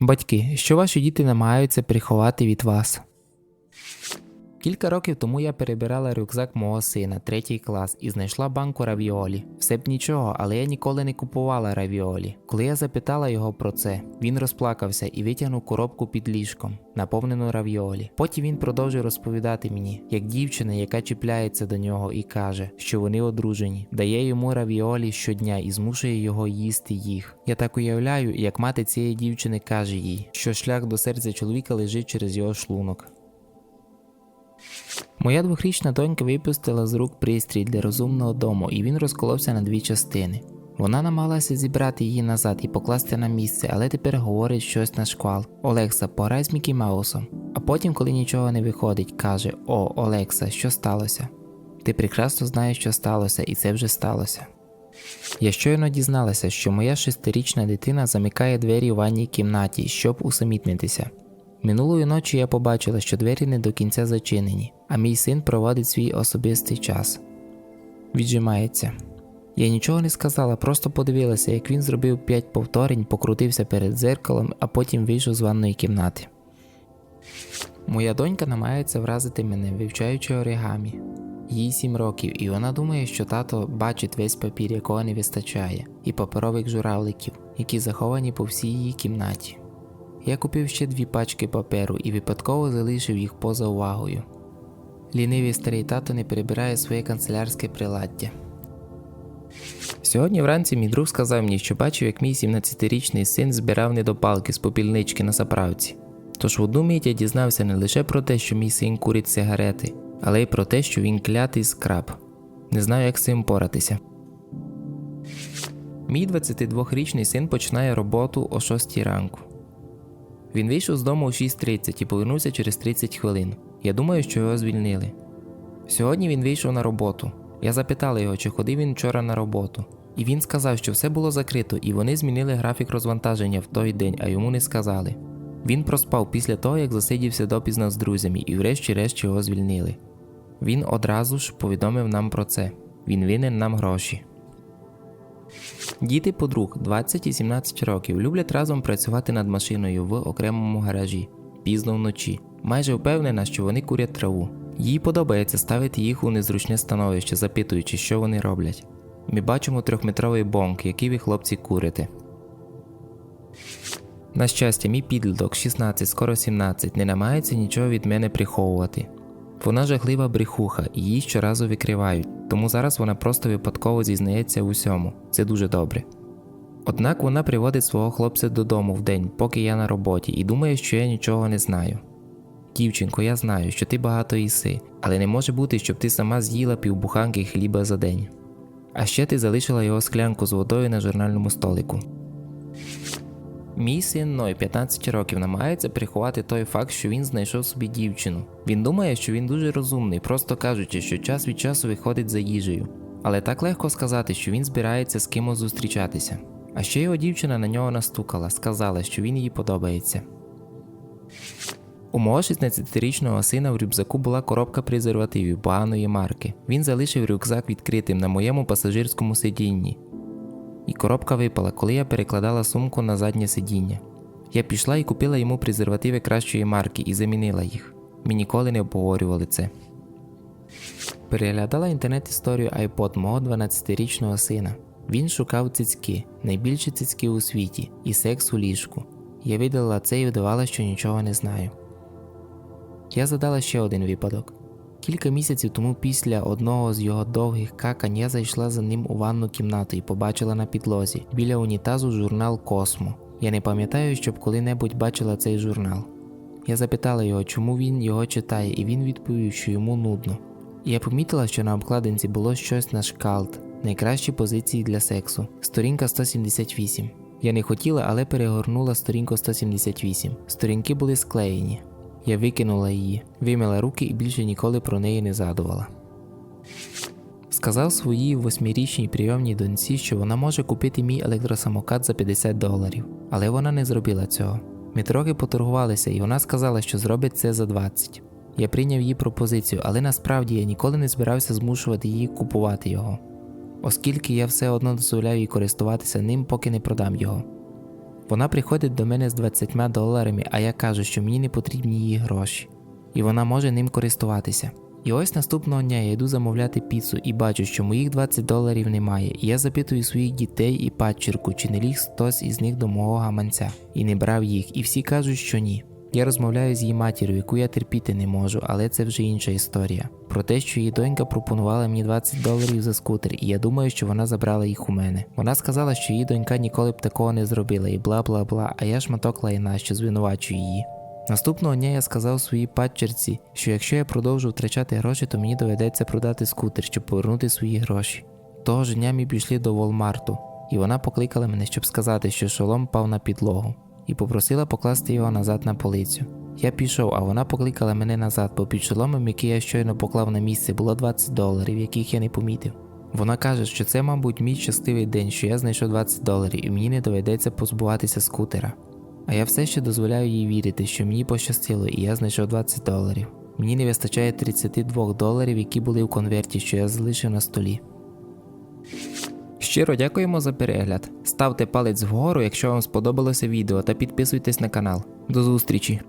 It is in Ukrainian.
Батьки, що ваші діти намагаються приховати від вас? Кілька років тому я перебирала рюкзак мого сина, третій клас, і знайшла банку равіолі. Все б нічого, але я ніколи не купувала равіолі. Коли я запитала його про це, він розплакався і витягнув коробку під ліжком, наповнену равіолі. Потім він продовжив розповідати мені, як дівчина, яка чіпляється до нього і каже, що вони одружені, дає йому равіолі щодня і змушує його їсти їх. Я так уявляю, як мати цієї дівчини каже їй, що шлях до серця чоловіка лежить через його шлунок. Моя двохрічна донька випустила з рук пристрій для розумного дому, і він розколовся на дві частини. Вона намагалася зібрати її назад і покласти на місце, але тепер говорить щось на шквал. Олекса, пограй з Мікі Маусом. А потім, коли нічого не виходить, каже: О, Олекса, що сталося? Ти прекрасно знаєш, що сталося, і це вже сталося. Я щойно дізналася, що моя шестирічна дитина замикає двері у ванній кімнаті, щоб усамітнитися. Минулої ночі я побачила, що двері не до кінця зачинені, а мій син проводить свій особистий час. Віджимається. Я нічого не сказала, просто подивилася, як він зробив п'ять повторень, покрутився перед дзеркалом, а потім вийшов з ванної кімнати. Моя донька намагається вразити мене, вивчаючи оригамі. Їй сім років, і вона думає, що тато бачить весь папір, якого не вистачає, і паперових журавликів, які заховані по всій її кімнаті. Я купив ще дві пачки паперу і випадково залишив їх поза увагою. Лінивий старий тато не перебирає своє канцелярське приладдя. Сьогодні вранці мій друг сказав мені, що бачив, як мій 17-річний син збирав недопалки з попільнички на заправці. Тож в одну мить я дізнався не лише про те, що мій син курить сигарети, але й про те, що він клятий скраб. Не знаю, як з цим поратися. Мій 22-річний син починає роботу о 6 ранку. Він вийшов з дому о 6.30 і повернувся через 30 хвилин. Я думаю, що його звільнили. Сьогодні він вийшов на роботу. Я запитала його, чи ходив він вчора на роботу. І він сказав, що все було закрито, і вони змінили графік розвантаження в той день, а йому не сказали. Він проспав після того, як засидівся допізно з друзями, і врешті-решт його звільнили. Він одразу ж повідомив нам про це. Він винен нам гроші. Діти подруг 20 і 17 років люблять разом працювати над машиною в окремому гаражі пізно вночі. Майже впевнена, що вони курять траву. Їй подобається ставити їх у незручне становище, запитуючи, що вони роблять. Ми бачимо трьохметровий бонк, який ви хлопці курите. На щастя, мій підліток 16, скоро 17, не намагається нічого від мене приховувати. Вона жахлива брехуха, її щоразу викривають, тому зараз вона просто випадково зізнається в усьому. Це дуже добре. Однак вона приводить свого хлопця додому вдень, поки я на роботі, і думає, що я нічого не знаю. Дівчинко, я знаю, що ти багато їси, але не може бути, щоб ти сама з'їла півбуханки хліба за день. А ще ти залишила його склянку з водою на журнальному столику. Мій син Ной 15 років намагається приховати той факт, що він знайшов собі дівчину. Він думає, що він дуже розумний, просто кажучи, що час від часу виходить за їжею. Але так легко сказати, що він збирається з кимось зустрічатися. А ще його дівчина на нього настукала, сказала, що він їй подобається. У мого 16-річного сина в рюкзаку була коробка презервативів поганої марки. Він залишив рюкзак відкритим на моєму пасажирському сидінні. І коробка випала, коли я перекладала сумку на заднє сидіння. Я пішла і купила йому презервативи кращої марки і замінила їх. Ми ніколи не обговорювали це. Переглядала інтернет-історію iPod мого 12-річного сина. Він шукав цицьки, найбільші цицьки у світі, і секс у ліжку. Я видалила це і вдавала, що нічого не знаю. Я задала ще один випадок. Кілька місяців тому після одного з його довгих какань я зайшла за ним у ванну кімнату і побачила на підлозі біля унітазу журнал Космо. Я не пам'ятаю, щоб коли-небудь бачила цей журнал. Я запитала його, чому він його читає, і він відповів, що йому нудно. Я помітила, що на обкладинці було щось на шкалт, найкращі позиції для сексу, сторінка 178. Я не хотіла, але перегорнула сторінку 178. Сторінки були склеєні. Я викинула її, вимила руки і більше ніколи про неї не згадувала. Сказав своїй восьмирічній прийомній доньці, що вона може купити мій електросамокат за 50 доларів, але вона не зробила цього. Ми трохи поторгувалися, і вона сказала, що зробить це за 20. Я прийняв її пропозицію, але насправді я ніколи не збирався змушувати її купувати його, оскільки я все одно дозволяю їй користуватися ним, поки не продам його. Вона приходить до мене з 20 доларами, а я кажу, що мені не потрібні її гроші, і вона може ним користуватися. І ось наступного дня я йду замовляти піцу і бачу, що моїх 20 доларів немає. І я запитую своїх дітей і падчірку, чи не ліг хтось із них до мого гаманця, і не брав їх, і всі кажуть, що ні. Я розмовляю з її матір'ю, яку я терпіти не можу, але це вже інша історія. Про те, що її донька пропонувала мені 20 доларів за скутер, і я думаю, що вона забрала їх у мене. Вона сказала, що її донька ніколи б такого не зробила, і бла бла бла, а я шматок лайна, що звинувачую її. Наступного дня я сказав своїй падчерці, що якщо я продовжу втрачати гроші, то мені доведеться продати скутер, щоб повернути свої гроші. Того ж дня ми пішли до Волмарту, і вона покликала мене, щоб сказати, що шолом пав на підлогу, і попросила покласти його назад на полицю. Я пішов, а вона покликала мене назад, бо під шоломом, який я щойно поклав на місце, було 20 доларів, яких я не помітив. Вона каже, що це, мабуть, мій щасливий день, що я знайшов 20 доларів, і мені не доведеться позбуватися скутера. А я все ще дозволяю їй вірити, що мені пощастило, і я знайшов 20 доларів. Мені не вистачає 32 доларів, які були в конверті, що я залишив на столі. Щиро дякуємо за перегляд. Ставте палець вгору, якщо вам сподобалося відео, та підписуйтесь на канал. До зустрічі!